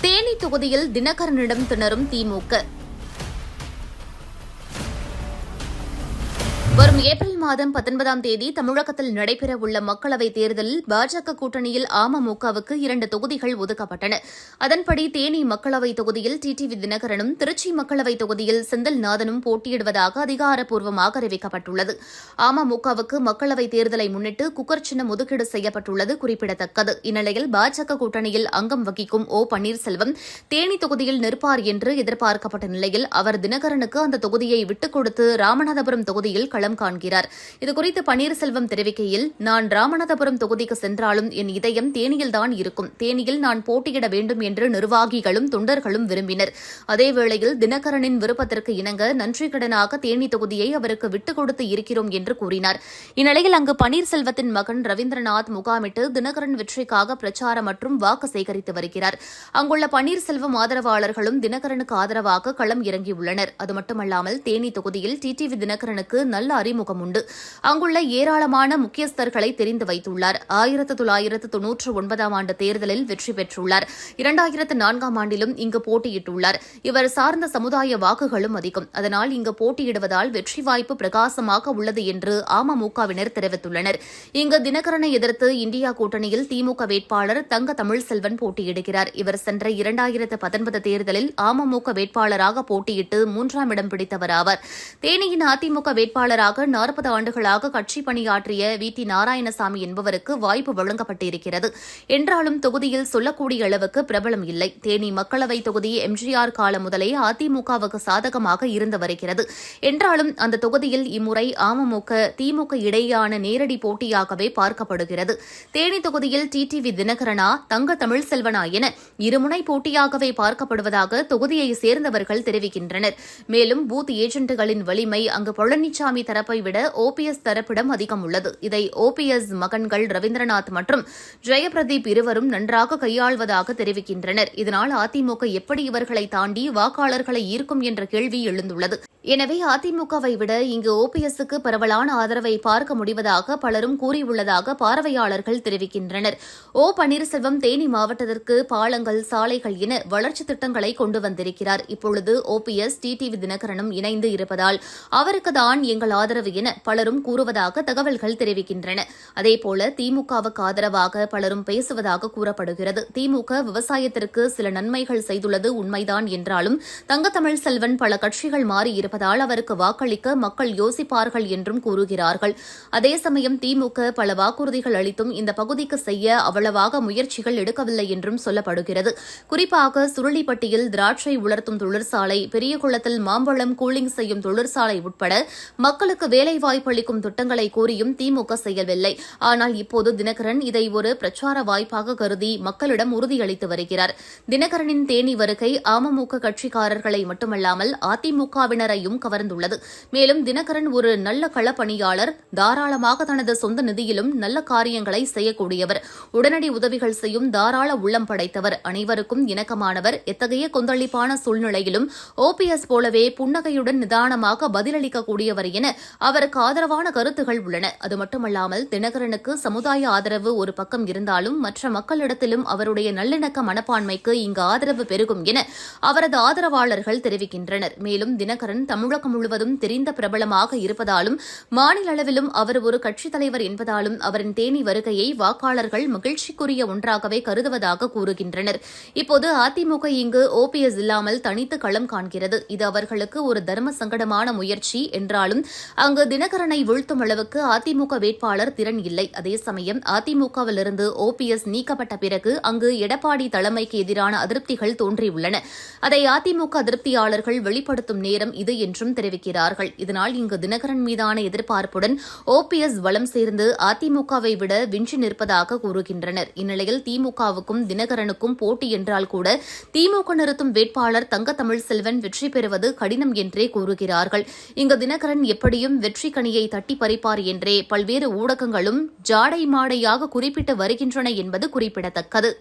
தேனி தொகுதியில் தினகரனிடம் திணறும் திமுக. வரும் ஏப்ரல் மாதம் பத்தொன்பதாம் தேதி தமிழகத்தில் நடைபெறவுள்ள மக்களவைத் தேர்தலில் பாஜக கூட்டணியில் அமமுகவுக்கு இரண்டு தொகுதிகள் ஒதுக்கப்பட்டன. அதன்படி தேனி மக்களவைத் தொகுதியில் டிடிவி தினகரனும் திருச்சி மக்களவைத் தொகுதியில் செந்தில்நாதனும் போட்டியிடுவதாக அதிகாரப்பூர்வமாக அறிவிக்கப்பட்டுள்ளது. அமமுகவுக்கு மக்களவைத் தேர்தலை முன்னிட்டு குக்கர் சின்னம் ஒதுக்கீடு செய்யப்பட்டுள்ளது குறிப்பிடத்தக்கது. இந்நிலையில் பாஜக கூட்டணியில் அங்கம் வகிக்கும் ஓ பன்னீர்செல்வம் தேனி தொகுதியில் நிற்பார் என்று எதிர்பார்க்கப்பட்ட நிலையில் அவர் தினகரனுக்கு அந்த தொகுதியை விட்டுக் கொடுத்து ராமநாதபுரம் தொகுதியில் கள களம் காண்கிறார். இதுகுறித்து பன்னீர்செல்வம் தெரிவிக்கையில் நான் ராமநாதபுரம் தொகுதிக்கு சென்றாலும் என் இதயம் தேனியில்தான் இருக்கும். தேனியில் நான் போட்டியிட வேண்டும் என்று நிர்வாகிகளும் தொண்டர்களும் விரும்பினர். அதேவேளையில் தினகரனின் விருப்பத்திற்கு இணங்க நன்றிக்கடனாக தேனி தொகுதியை அவருக்கு விட்டுக் கொடுத்து இருக்கிறோம் என்று கூறினார். இந்நிலையில் அங்கு பன்னீர்செல்வத்தின் மகன் ரவீந்திரநாத் முகாமிட்டு தினகரன் வெற்றிக்காக பிரச்சாரம் மற்றும் வாக்கு சேகரித்து வருகிறார். அங்குள்ள பன்னீர்செல்வம் ஆதரவாளர்களும் தினகரனுக்கு ஆதரவாக களம் இறங்கியுள்ளனர். அது மட்டுமல்லாமல் தேனி தொகுதியில் டிடிவி தினகரனுக்கு நல்ல அறிமுகம் உண்டு. அங்குள்ள ஏராளமான முக்கியஸ்தர்களை தெரிந்து வைத்துள்ளார். ஆயிரத்து தொள்ளாயிரத்து தொன்னூற்று ஒன்பதாம் ஆண்டு தேர்தலில் வெற்றி பெற்றுள்ளார். இரண்டாயிரத்து நான்காம் ஆண்டிலும் இங்கு போட்டியிட்டுள்ளார். இவர் சார்ந்த சமுதாய வாக்குகளும் அதிகம். அதனால் இங்கு போட்டியிடுவதால் வெற்றி வாய்ப்பு பிரகாசமாக உள்ளது என்று அமமுகவினர் தெரிவித்துள்ளனர். இங்கு தினகரனை எதிர்த்து இந்தியா கூட்டணியில் திமுக வேட்பாளர் தங்க தமிழ்செல்வன் போட்டியிடுகிறார். இவர் சென்ற இரண்டாயிரத்து பத்தொன்பது தேர்தலில் அமமுக வேட்பாளராக போட்டியிட்டு மூன்றாம் இடம் பிடித்தவர் ஆவார். தேனியின் அதிமுக வேட்பாளராக நாற்பது ஆண்டுகளாக கட்சி பணியாற்றிய வி. டி. நாராயணசாமி என்பவருக்கு வாய்ப்பு வழங்கப்பட்டிருக்கிறது. என்றாலும் தொகுதியில் சொல்லக்கூடிய அளவுக்கு பிரபலம் இல்லை. தேனி மக்களவைத் தொகுதி எம்ஜிஆர் காலம் முதலே அதிமுகவுக்கு சாதகமாக இருந்து வருகிறது. என்றாலும் அந்த தொகுதியில் இம்முறை அமமுக திமுக இடையேயான நேரடி போட்டியாகவே பார்க்கப்படுகிறது. தேனி தொகுதியில் டிடிவி தினகரனா தங்க தமிழ் செல்வனா என இருமுனை போட்டியாகவே பார்க்கப்படுவதாக தொகுதியை சேர்ந்தவர்கள் தெரிவிக்கின்றனர். மேலும் பூத் ஏஜென்ட்டுகளின் வலிமை அங்கு பழனிசாமி தரப்பை விட ஓபிஎஸ் தரப்பிடம் அதிகம் உள்ளது. இதை ஓபிஎஸ் மகன்கள் ரவீந்திரநாத் மற்றும் ஜெயபிரதீப் இருவரும் நன்றாக கையாள்வதாக தெரிவிக்கின்றனர். இதனால் அதிமுக எப்படி இவர்களை தாண்டி வாக்காளர்களை ஈர்க்கும் என்ற கேள்வி எழுந்துள்ளது. எனவே அதிமுகவை விட இங்கு ஓபிஎஸ்க்கு பரவலான ஆதரவை பார்க்க முடிவதாக பலரும் கூறியுள்ளதாக பார்வையாளர்கள் தெரிவிக்கின்றனர். ஓ பன்னீர்செல்வம் தேனி மாவட்டத்திற்கு பாலங்கள் சாலைகள் என வளர்ச்சி திட்டங்களை கொண்டு வந்திருக்கிறார். இப்பொழுது ஓபிஎஸ் டிடிவி தினகரனும் இணைந்து இருப்பதால் அவருக்கு தான் எங்கள் ஆதரவு என பலரும் கூறுவதாக தகவல்கள் தெரிவிக்கின்றன. அதேபோல திமுகவுக்கு ஆதரவாக பலரும் பேசுவதாக கூறப்படுகிறது. திமுக விவசாயத்திற்கு சில நன்மைகள் செய்துள்ளது உண்மைதான் என்றாலும் தங்கத்தமிழ் செல்வன் பல கட்சிகள் இருப்பதால் அவருக்கு வாக்களிக்க மக்கள் யோசிப்பார்கள் என்றும் கூறுகிறார்கள். அதே சமயம் திமுக பல வாக்குறுதிகள் அளித்தும் இந்த பகுதிக்கு செய்ய அவ்வளவாக முயற்சிகள் எடுக்கவில்லை என்றும் சொல்லப்படுகிறது. குறிப்பாக சுருளிப்பட்டியில் திராட்சை உலர்த்தும் தொழிற்சாலை பெரியகுளத்தில் மாம்பழம் கூலிங் செய்யும் தொழிற்சாலை உட்பட மக்களுக்கு வேலைவாய்ப்பு அளிக்கும் திட்டங்களை கூறியும் திமுக செய்யவில்லை. ஆனால் இப்போது தினகரன் இதை ஒரு பிரச்சார வாய்ப்பாக கருதி மக்களிடம் உறுதியளித்து வருகிறார். தினகரனின் தேனி வருகை அமமுக கட்சிக்காரர்களை மட்டுமல்லாமல் அதிமுகவினரை அதிமுகவினரையும் கவர்ந்துள்ளது. மேலும் தினகரன் ஒரு நல்ல களப்பணியாளர் தாராளமாக தனது சொந்த நிதியிலும் நல்ல காரியங்களை செய்யக்கூடியவர். உடனடி உதவிகள் செய்யும் தாராள உள்ளம் படைத்தவர். அனைவருக்கும் இணக்கமானவர். எத்தகைய கொந்தளிப்பான சூழ்நிலையிலும் ஓபிஎஸ் போலவே புன்னகையுடன் நிதானமாக பதிலளிக்கக்கூடியவர் என அவருக்கு ஆதரவான கருத்துகள் உள்ளன. அது மட்டுமல்லாமல் தினகரனுக்கு சமுதாய ஆதரவு ஒரு பக்கம் இருந்தாலும் மற்ற மக்களிடத்திலும் அவருடைய நல்லிணக்க மனப்பான்மைக்கு இங்கு ஆதரவு பெருகும் என அவரது ஆதரவாளர்கள் தெரிவிக்கின்றனர். மேலும் தினகரன் தமிழகம் முழுவதும் தெரிந்த பிரபலமாக இருப்பதாலும் மாநில அளவிலும் அவர் ஒரு கட்சித் தலைவர் என்பதாலும் அவரின் தேனி வருகையை வாக்காளர்கள் மகிழ்ச்சிக்குரிய ஒன்றாகவே கருதுவதாக கூறுகின்றனர். இப்போது அதிமுக இங்கு ஓபிஎஸ் இல்லாமல் தனித்து களம் காண்கிறது. இது அவர்களுக்கு ஒரு தர்ம சங்கடமான முயற்சி என்றாலும் அங்கு தினகரனை வீழ்த்தும் அளவுக்கு அதிமுக வேட்பாளர் திறன் இல்லை. அதே சமயம் அதிமுகவிலிருந்து ஓபிஎஸ் நீக்கப்பட்ட பிறகு அங்கு எடப்பாடி தலைமைக்கு எதிரான அதிருப்திகள் தோன்றியுள்ளன. அதை அதிமுக அதிருப்தியாளர்கள் வெளிப்படுத்தும் நேரம் இது என்றும் தெரிவிக்கிறார்கள். இதனால் இங்கு தினகரன் மீதான எதிர்பார்ப்புடன் ஓபிஎஸ் வலம் சேர்ந்து அதிமுகவை விட வின்றி நிற்பதாக கூறுகின்றனர். இந்நிலையில் திமுகவுக்கும் தினகரனுக்கும் போட்டி என்றால் கூட திமுக நிறுத்தும் வேட்பாளர் தங்க தமிழ்செல்வன் வெற்றி பெறுவது கடினம் என்றே கூறுகிறார்கள். இங்கு தினகரன் எப்படியும் வெற்றி கனியை தட்டி பறிப்பார் என்றே பல்வேறு ஊடகங்களும் ஜாடை மாடையாக குறிப்பிட்டு வருகின்றன என்பது குறிப்பிடத்தக்கது.